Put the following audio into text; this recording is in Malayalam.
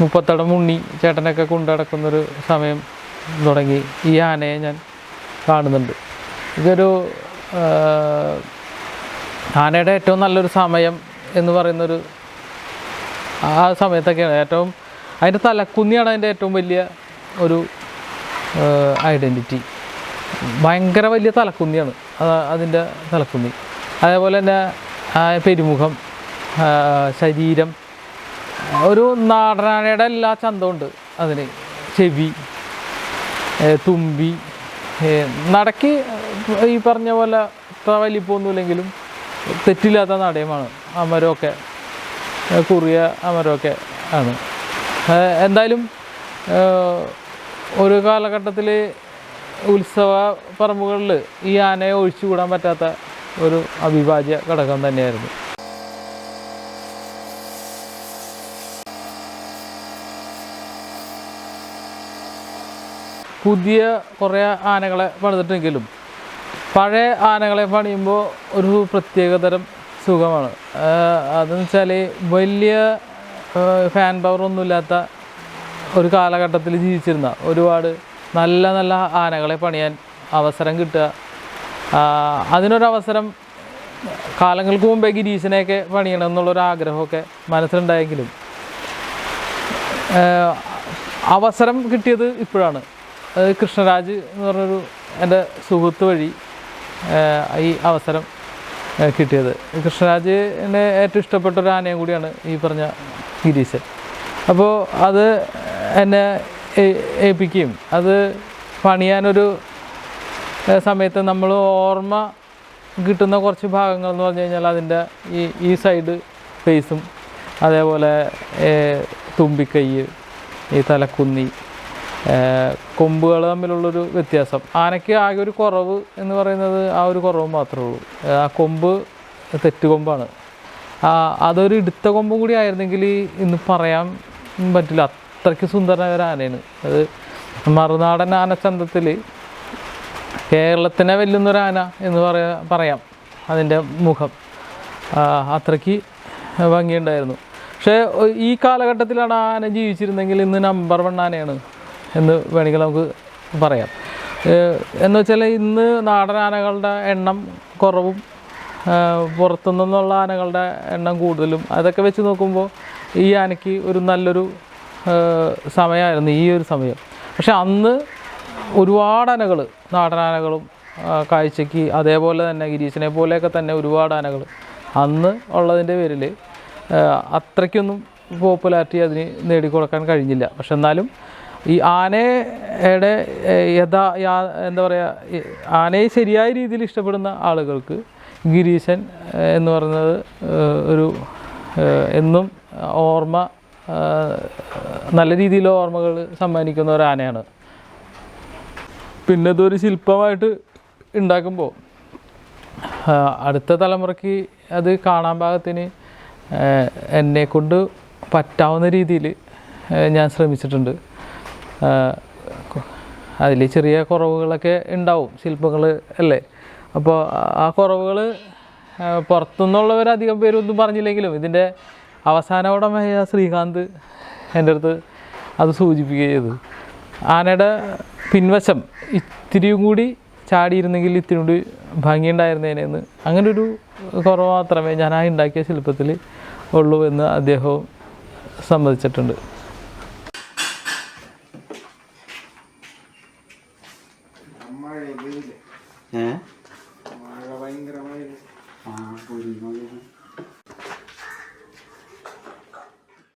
മുപ്പത്തടം ഉണ്ണി ചേട്ടനൊക്കെ കൊണ്ടു നടക്കുന്നൊരു സമയം തുടങ്ങി. ഈ ആനയെ ഞാൻ കാണുന്നുണ്ട്. ഇതൊരു ആനയുടെ ഏറ്റവും നല്ലൊരു സമയം എന്ന് പറയുന്നൊരു ആ സമയത്തൊക്കെയാണ്. ഏറ്റവും അതിന്റെ തലക്കുന്നിയാണ് അതിന്റെ ഏറ്റവും വലിയ ഒരു ഐഡന്റിറ്റി. ഭയങ്കര വലിയ തലക്കുന്നിയാണ്. അതാ- അതിന്റെ തലക്കുന്നി. അതേപോലെ തന്നെ പെരുമുഖം ശരീരം ഒരു നാടനാനയുടെ എല്ലാ ചന്തമുണ്ട് അതിന്. ചെവി തുമ്പി നടക്ക് ഈ പറഞ്ഞ പോലെ ഇത്ര വലിപ്പമൊന്നുമില്ലെങ്കിലും തെറ്റില്ലാത്ത നാടയമാണ് അമരമൊക്കെ കുറിയ അമരമൊക്കെ ആണ്. എന്തായാലും ഒരു കാലഘട്ടത്തിൽ ഉത്സവ പറമ്പുകളിൽ ഈ ആനയെ ഒഴിച്ചുകൂടാൻ പറ്റാത്ത ഒരു അവിഭാജ്യ ഘടകം തന്നെയായിരുന്നു. പുതിയ കുറേ ആനകളെ പണിതിട്ടെങ്കിലും പഴയ ആനകളെ പണിയുമ്പോൾ ഒരു പ്രത്യേകതരം സുഖമാണ്. അതെന്ന് വെച്ചാൽ വലിയ ഫാൻ പവർ ഒന്നുമില്ലാത്ത ഒരു കാലഘട്ടത്തിൽ ജീവിച്ചിരുന്ന ഒരുപാട് നല്ല നല്ല ആനകളെ പണിയാൻ അവസരം കിട്ടുക അതിനൊരവസരം കാലങ്ങൾക്ക് മുമ്പേ ഗിരീശനെയൊക്കെ പണിയണം എന്നുള്ളൊരു ആഗ്രഹമൊക്കെ മനസ്സിലുണ്ടായെങ്കിലും അവസരം കിട്ടിയത് ഇപ്പോഴാണ്. അത് കൃഷ്ണരാജ് എന്ന് പറഞ്ഞൊരു എന്റെ സുഹൃത്ത് വഴി ഈ അവസരം കിട്ടിയത്. കൃഷ്ണരാജിനെ ഏറ്റവും ഇഷ്ടപ്പെട്ട ഒരു ആനയും കൂടിയാണ് ഈ പറഞ്ഞ ഗിരീശൻ. അപ്പോൾ അത് എന്നെ ഏൽപ്പിക്കുകയും അത് പണിയാനൊരു സമയത്ത് നമ്മൾ ഓർമ്മ കിട്ടുന്ന കുറച്ച് ഭാഗങ്ങൾ എന്ന് പറഞ്ഞു കഴിഞ്ഞാൽ അതിന്റെ ഈ ഈ സൈഡ് ഫേസും അതേപോലെ തുമ്പിക്കൈ ഈ തലക്കുന്നി കൊമ്പുകൾ തമ്മിലുള്ളൊരു വ്യത്യാസം. ആനയ്ക്ക് ആകെ ഒരു കുറവ് എന്ന് പറയുന്നത് ആ ഒരു കുറവ് മാത്രമേ ഉള്ളൂ. ആ കൊമ്പ് തെറ്റുകൊമ്പാണ് അതൊരു ഇടുത്ത കൊമ്പ് കൂടി ആയിരുന്നെങ്കിൽ ഇന്ന് പറയാൻ പറ്റില്ല. അത്രയ്ക്ക് സുന്ദരനായ ഒരു ആനയാണ്. അത് മറുനാടൻ ആനച്ചന്തത്തിൽ കേരളത്തിനെ വെല്ലുന്നൊരു ആന എന്ന് പറയാ പറയാം അതിന്റെ മുഖം. അത്രയ്ക്ക് ഭംഗിയുണ്ടായിരുന്നു. പക്ഷേ ഈ കാലഘട്ടത്തിലാണ് ആന ജീവിച്ചിരുന്നെങ്കിൽ ഇന്ന് നമ്പർ വൺ ആനയാണ് എന്ന് വേണമെങ്കിൽ നമുക്ക് പറയാം. എന്ന് വെച്ചാൽ ഇന്ന് നാടൻ ആനകളുടെ എണ്ണം കുറവും പുറത്തു പുറത്തുനിന്നുള്ള ആനകളുടെ എണ്ണം കൂടുതലും. അതൊക്കെ വെച്ച് നോക്കുമ്പോൾ ഈ ആനയ്ക്ക് ഒരു നല്ലൊരു സമയമായിരുന്നു ഈ ഒരു സമയം. പക്ഷെ അന്ന് ഒരുപാട് ആനകൾ നാടൻ ആനകളും കാഴ്ചയ്ക്ക് അതേപോലെ തന്നെ ഗിരീശനെ പോലെയൊക്കെ തന്നെ ഒരുപാട് ആനകൾ അന്ന് ഉള്ളതിന്റെ പേരിൽ അത്രയ്ക്കൊന്നും പോപ്പുലാരിറ്റി അതിന് നേടിക്കൊടുക്കാൻ കഴിഞ്ഞില്ല. പക്ഷെ എന്നാലും ഈ ആനയുടെ യഥാ എന്താ പറയുക ആനയെ ശരിയായ രീതിയിൽ ഇഷ്ടപ്പെടുന്ന ആളുകൾക്ക് ഗിരീശൻ എന്ന് പറയുന്നത് ഒരു എന്നും ഓർമ്മ നല്ല രീതിയിലുള്ള ഓർമ്മകൾ സമ്മാനിക്കുന്ന ഒരു ആനയാണ്. പിന്നെ ഇതൊരു ശില്പമായിട്ട് ഉണ്ടാക്കുമ്പോൾ അടുത്ത തലമുറയ്ക്ക് അത് കാണാൻ പാകത്തിന് എന്നെ കൊണ്ട് പറ്റാവുന്ന രീതിയിൽ ഞാൻ ശ്രമിച്ചിട്ടുണ്ട്. അതിൽ ചെറിയ കുറവുകളൊക്കെ ഉണ്ടാവും ശില്പങ്ങൾ അല്ലേ? അപ്പോൾ ആ കുറവുകൾ പുറത്തുനിന്നുള്ളവരധികം പേരൊന്നും പറഞ്ഞില്ലെങ്കിലും ഇതിന്റെ അവസാന ഉടമയായ ശ്രീകാന്ത് എന്റെ അടുത്ത് അത് സൂചിപ്പിക്കുകയും ചെയ്തു ആനയുടെ പിൻവശം ഇത്തിരിയും കൂടി ചാടിയിരുന്നെങ്കിൽ ഇത്തിരി കൂടി ഭംഗിയുണ്ടായിരുന്നേനെന്ന് അങ്ങനെ ഒരു കുറവ് മാത്രമേ ഞാൻ ആ ഉണ്ടാക്കിയ ശില്പത്തിൽ ഉള്ളൂ എന്ന് അദ്ദേഹവും സമ്മതിച്ചിട്ടുണ്ട്. ഏഹ്